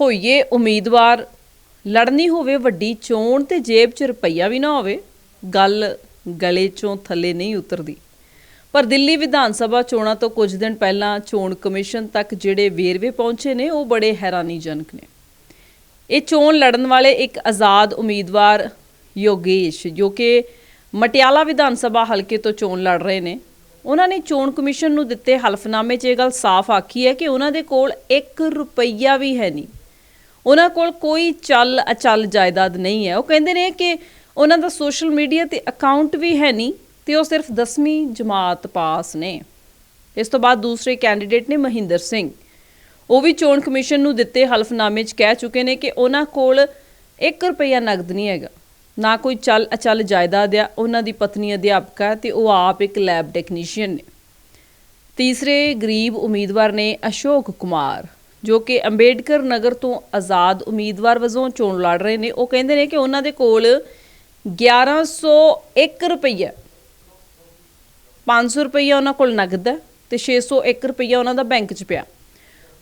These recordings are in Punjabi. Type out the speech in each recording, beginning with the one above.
ਹੋਈਏ ਉਮੀਦਵਾਰ, ਲੜਨੀ ਹੋਵੇ ਵੱਡੀ ਚੋਣ ਤੇ ਜੇਬ 'ਚ ਰੁਪਈਆ ਵੀ ਨਾ ਹੋਵੇ, ਗੱਲ ਗਲੇ 'ਚੋਂ ਥੱਲੇ ਨਹੀਂ ਉਤਰਦੀ। ਪਰ ਦਿੱਲੀ ਵਿਧਾਨ ਸਭਾ ਚੋਣਾਂ ਤੋਂ ਕੁਝ ਦਿਨ ਪਹਿਲਾਂ ਚੋਣ ਕਮਿਸ਼ਨ ਤੱਕ ਜਿਹੜੇ ਵੇਰਵੇ ਪਹੁੰਚੇ ਨੇ, ਉਹ ਬੜੇ ਹੈਰਾਨੀਜਨਕ ਨੇ। ਇਹ ਚੋਣ ਲੜਨ ਵਾਲੇ ਇੱਕ ਆਜ਼ਾਦ ਉਮੀਦਵਾਰ ਯੋਗੇਸ਼, ਜੋ ਕਿ ਮਟਿਆਲਾ ਵਿਧਾਨ ਸਭਾ ਹਲਕੇ ਤੋਂ ਚੋਣ ਲੜ ਰਹੇ ਨੇ। ਉਹਨਾਂ ਨੇ ਚੋਣ ਕਮਿਸ਼ਨ ਨੂੰ ਦਿੱਤੇ ਹਲਫਨਾਮੇ 'ਚ ਇਹ ਗੱਲ ਸਾਫ਼ ਆਖੀ ਹੈ ਕਿ ਉਹਨਾਂ ਦੇ ਕੋਲ 1 ਰੁਪਈਆ ਵੀ ਹੈ ਨਹੀਂ। ਉਹਨਾਂ ਕੋਲ ਕੋਈ ਚੱਲ ਅਚਲ ਜਾਇਦਾਦ ਨਹੀਂ ਹੈ। ਉਹ ਕਹਿੰਦੇ ਨੇ ਕਿ ਉਹਨਾਂ ਦਾ ਸੋਸ਼ਲ ਮੀਡੀਆ ਤੇ ਅਕਾਊਂਟ ਵੀ ਹੈ ਨਹੀਂ ਤੇ ਉਹ ਸਿਰਫ 10ਵੀਂ ਜਮਾਤ ਪਾਸ ਨੇ। ਇਸ ਤੋਂ ਬਾਅਦ ਦੂਸਰੇ ਕੈਂਡੀਡੇਟ ਨੇ ਮਹਿੰਦਰ ਸਿੰਘ। ਉਹ ਵੀ ਚੋਣ ਕਮਿਸ਼ਨ ਨੂੰ ਦਿੱਤੇ ਹਲਫਨਾਮੇ 'ਚ ਕਹਿ ਚੁੱਕੇ ਨੇ ਕਿ ਉਹਨਾਂ ਕੋਲ 1 ਰੁਪਈਆ ਨਗਦ ਨਹੀਂ ਹੈਗਾ। ਨਾ ਕੋਈ ਚੱਲ ਅਚਲ ਜਾਇਦਾਦ ਆ, ਉਹਨਾਂ ਦੀ ਪਤਨੀ ਅਧਿਆਪਕਾ ਹੈ ਤੇ ਉਹ ਆਪ ਇੱਕ ਲੈਬ ਟੈਕਨੀਸ਼ੀਅਨ ਨੇ। ਤੀਸਰੇ ਗਰੀਬ ਉਮੀਦਵਾਰ ਨੇ ਅਸ਼ੋਕ ਕੁਮਾਰ। ਜੋ ਕਿ ਅੰਬੇਡਕਰ ਨਗਰ ਤੋਂ ਆਜ਼ਾਦ ਉਮੀਦਵਾਰ ਵਜੋਂ ਚੋਣ ਲੜ ਰਹੇ ਨੇ। ਉਹ ਕਹਿੰਦੇ ਨੇ ਕਿ ਉਹਨਾਂ ਦੇ ਕੋਲ 1101 ਰੁਪਈਆ। 500 ਰੁਪਈਆ ਉਹਨਾਂ ਕੋਲ ਨਗਦ ਹੈ ਤੇ 601 ਰੁਪਈਆ ਉਹਨਾਂ ਦਾ ਬੈਂਕ 'ਚ ਪਿਆ।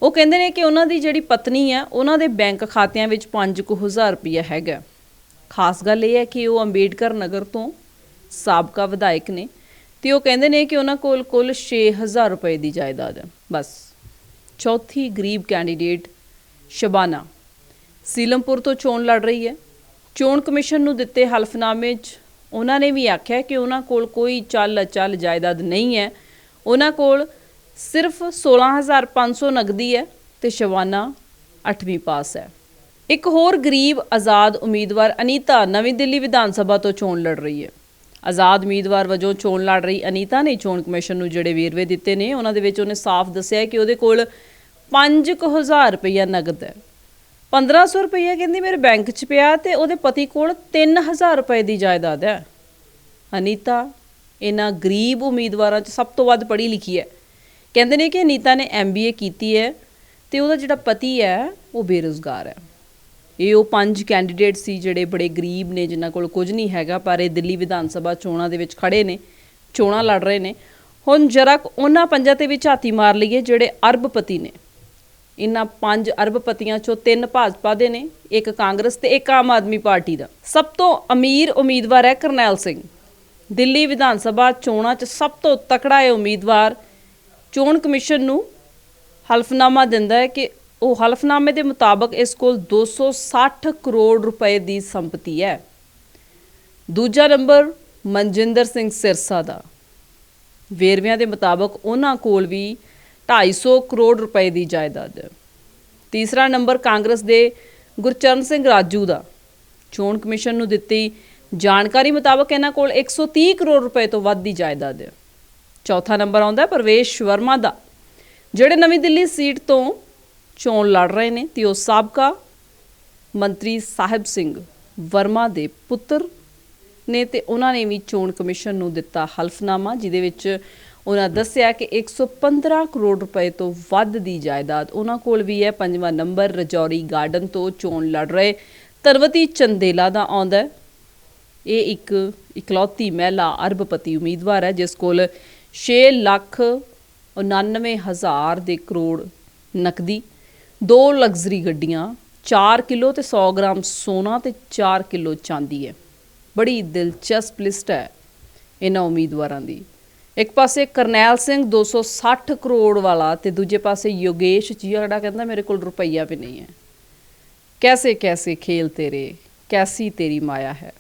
ਉਹ ਕਹਿੰਦੇ ਨੇ ਕਿ ਉਹਨਾਂ ਦੀ ਜਿਹੜੀ ਪਤਨੀ ਹੈ, ਉਹਨਾਂ ਦੇ ਬੈਂਕ ਖਾਤਿਆਂ ਵਿੱਚ 5000 ਰੁਪਈਆ ਹੈਗਾ। ਖਾਸ ਗੱਲ ਇਹ ਹੈ ਕਿ ਉਹ ਅੰਬੇਡਕਰ ਨਗਰ ਤੋਂ ਸਾਬਕਾ ਵਿਧਾਇਕ ਨੇ ਤੇ ਉਹ ਕਹਿੰਦੇ ਨੇ ਕਿ ਉਹਨਾਂ ਕੋਲ ਕੁੱਲ 6000 ਰੁਪਏ ਦੀ ਜਾਇਦਾਦ ਹੈ। ਬਸ। ਚੌਥੀ ਗਰੀਬ ਕੈਂਡੀਡੇਟ ਸ਼ਬਾਨਾ। ਸੀਲਮਪੁਰ ਤੋਂ ਚੋਣ ਲੜ ਰਹੀ ਹੈ। ਚੋਣ ਕਮਿਸ਼ਨ ਨੂੰ ਦਿੱਤੇ ਹਲਫਨਾਮੇ 'ਚ ਉਹਨਾਂ ਨੇ ਵੀ ਆਖਿਆ ਕਿ ਉਹਨਾਂ ਕੋਲ ਕੋਈ ਚੱਲ ਚੱਲ ਜਾਇਦਾਦ ਨਹੀਂ ਹੈ। ਉਹਨਾਂ ਕੋਲ ਸਿਰਫ 16500 ਨਗਦੀ ਹੈ ਤੇ ਸ਼ਬਾਨਾ 8ਵੀਂ ਪਾਸ ਹੈ। ਇੱਕ ਹੋਰ ਗਰੀਬ ਆਜ਼ਾਦ ਉਮੀਦਵਾਰ ਅਨੀਤਾ ਨਵੀਂ ਦਿੱਲੀ ਵਿਧਾਨ ਸਭਾ ਤੋਂ ਚੋਣ ਲੜ ਰਹੀ ਹੈ। ਆਜ਼ਾਦ ਉਮੀਦਵਾਰ ਵਜੋਂ ਚੋਣ ਲੜ ਰਹੀ ਅਨੀਤਾ ਨੇ ਚੋਣ ਕਮਿਸ਼ਨ ਨੂੰ ਜਿਹੜੇ ਵੇਰਵੇ ਦਿੱਤੇ ਨੇ, ਉਹਨਾਂ ਦੇ ਵਿੱਚ ਉਹਨੇ ਸਾਫ਼ ਦੱਸਿਆ ਕਿ ਉਹਦੇ ਕੋਲ 5000 ਰੁਪਈਆ ਨਗਦ ਹੈ। 1500 ਰੁਪਈਆ ਕਹਿੰਦੀ ਮੇਰੇ ਬੈਂਕ 'ਚ ਪਿਆ ਤੇ ਉਹਦੇ ਪਤੀ ਕੋਲ 3000 ਰੁਪਏ ਦੀ ਜਾਇਦਾਦ ਹੈ। ਅਨੀਤਾ, ਇਹਨਾਂ ਗਰੀਬ ਉਮੀਦਵਾਰਾਂ 'ਚ ਸਭ ਤੋਂ ਵੱਧ ਪੜ੍ਹੀ ਲਿਖੀ ਹੈ। ਕਹਿੰਦੇ ਨੇ ਕਿ ਅਨੀਤਾ ਨੇ ਐਮਬੀਏ ਕੀਤੀ ਹੈ ਤੇ ਉਹਦਾ ਜਿਹੜਾ ਪਤੀ ਹੈ, ਉਹ ਬੇਰੁਜ਼ਗਾਰ ਹੈ। ਇਹ ਉਹ ਪੰਜ ਕੈਂਡੀਡੇਟ ਸੀ ਜਿਹੜੇ ਬੜੇ ਗਰੀਬ ਨੇ, ਜਿਨ੍ਹਾਂ ਕੋਲ ਕੁਝ ਨਹੀਂ ਹੈਗਾ, ਪਰ ਇਹ ਦਿੱਲੀ ਵਿਧਾਨ ਸਭਾ ਚੋਣਾਂ ਦੇ ਵਿੱਚ ਖੜੇ ਨੇ, ਚੋਣਾਂ ਲੜ ਰਹੇ ਨੇ। ਹੁਣ ਜਰਾ ਕੁ ਉਹਨਾਂ ਪੰਜਾਂ ਤੇ ਵੀ ਝਾਤੀ ਮਾਰ ਲਈਏ ਜਿਹੜੇ ਅਰਬਪਤੀ ਨੇ। ਇਨ੍ਹਾਂ ਪੰਜ ਅਰਬਪਤੀਆਂ ਚੋਂ ਤਿੰਨ ਭਾਜਪਾ ਦੇ ਨੇ, ਇੱਕ ਕਾਂਗਰਸ ਤੇ ਇੱਕ ਆਮ ਆਦਮੀ ਪਾਰਟੀ ਦਾ। ਸਭ ਤੋਂ ਅਮੀਰ ਉਮੀਦਵਾਰ ਹੈ ਕਰਨੈਲ ਸਿੰਘ। ਦਿੱਲੀ ਵਿਧਾਨ ਸਭਾ ਚੋਣਾਂ 'ਚ ਸਭ ਤੋਂ ਤਕੜਾ ਇਹ ਉਮੀਦਵਾਰ ਚੋਣ ਕਮਿਸ਼ਨ ਨੂੰ ਹਲਫਨਾਮਾ ਦਿੰਦਾ ਹੈ ਕਿ ਉਹ ਹਲਫਨਾਮੇ ਦੇ ਮੁਤਾਬਕ ਇਸ ਕੋਲ 260 ਕਰੋੜ ਰੁਪਏ ਦੀ ਸੰਪਤੀ ਹੈ। ਦੂਜਾ ਨੰਬਰ ਮਨਜਿੰਦਰ ਸਿੰਘ ਸਿਰਸਾ ਦਾ। ਵੇਰਵਿਆਂ ਦੇ ਮੁਤਾਬਕ ਉਹਨਾਂ ਕੋਲ ਵੀ 250 ਕਰੋੜ ਰੁਪਏ ਦੀ ਜਾਇਦਾਦ। ਹੈ ਤੀਸਰਾ ਨੰਬਰ ਕਾਂਗਰਸ ਦੇ ਗੁਰਚਰਨ ਸਿੰਘ ਰਾਜੂ ਦਾ। ਚੋਣ ਕਮਿਸ਼ਨ ਨੂੰ ਦਿੱਤੀ ਜਾਣਕਾਰੀ ਮੁਤਾਬਕ ਇਹਨਾਂ ਕੋਲ 130 ਕਰੋੜ ਰੁਪਏ ਤੋਂ ਵੱਧ ਦੀ ਜਾਇਦਾਦ। ਹੈ ਚੌਥਾ ਨੰਬਰ ਆਉਂਦਾ ਪਰਵੇਸ਼ ਵਰਮਾ ਦਾ। ਜਿਹੜੇ ਨਵੀਂ ਦਿੱਲੀ ਸੀਟ ਤੋਂ ਚੋਣ ਲੜ ਰਹੇ ਨੇ, ਤੇ ਉਹ ਸਾਬਕਾ ਮੰਤਰੀ ਸਾਹਿਬ ਸਿੰਘ ਵਰਮਾ ਦੇ ਪੁੱਤਰ ਨੇ ਤੇ ਉਹਨਾਂ ਨੇ ਵੀ ਚੋਣ ਕਮਿਸ਼ਨ ਨੂੰ ਦਿੱਤਾ ਹਲਫਨਾਮਾ, ਜਿਹਦੇ ਵਿੱਚ ਉਹਨਾਂ ਦੱਸਿਆ ਕਿ 115 ਕਰੋੜ ਰੁਪਏ ਤੋਂ ਵੱਧ ਦੀ ਜਾਇਦਾਦ ਉਹਨਾਂ ਕੋਲ ਵੀ ਹੈ। ਪੰਜਵਾਂ ਨੰਬਰ, ਰਜੌਰੀ ਗਾਰਡਨ ਤੋਂ ਚੋਣ ਲੜ ਰਹੇ ਤਰਵਤੀ ਚੰਦੇਲਾ ਦਾ ਆਉਂਦਾ ਇਹ ਇੱਕ ਇਕਲੌਤੀ ਮਹਿਲਾ ਅਰਬਪਤੀ ਉਮੀਦਵਾਰ ਹੈ, ਜਿਸ ਕੋਲ 6 ਲੱਖ 99 ਹਜ਼ਾਰ ਦੇ ਕਰੋੜ ਨਕਦੀ, ਦੋ ਲਗਜ਼ਰੀ ਗੱਡੀਆਂ 4 ਕਿਲੋ ਤੇ 100 ਗ੍ਰਾਮ ਸੋਨਾ ਤੇ 4 ਕਿਲੋ ਚਾਂਦੀ ਹੈ। ਬੜੀ ਦਿਲਚਸਪ ਲਿਸਟ ਹੈ ਇਹਨਾਂ ਉਮੀਦਵਾਰਾਂ ਦੀ। ਇੱਕ ਪਾਸੇ ਕਰਨੈਲ ਸਿੰਘ 260 ਕਰੋੜ ਵਾਲਾ ਤੇ ਦੂਜੇ ਪਾਸੇ ਯੋਗੇਸ਼ ਜੀ ਜਿਹੜਾ ਕਹਿੰਦਾ ਮੇਰੇ ਕੋਲ ਰੁਪਈਆ ਵੀ ਨਹੀਂ ਹੈ। ਕੈਸੇ ਕੈਸੇ ਖੇਲ ਤੇਰੇ, ਕੈਸੀ ਤੇਰੀ ਮਾਇਆ ਹੈ?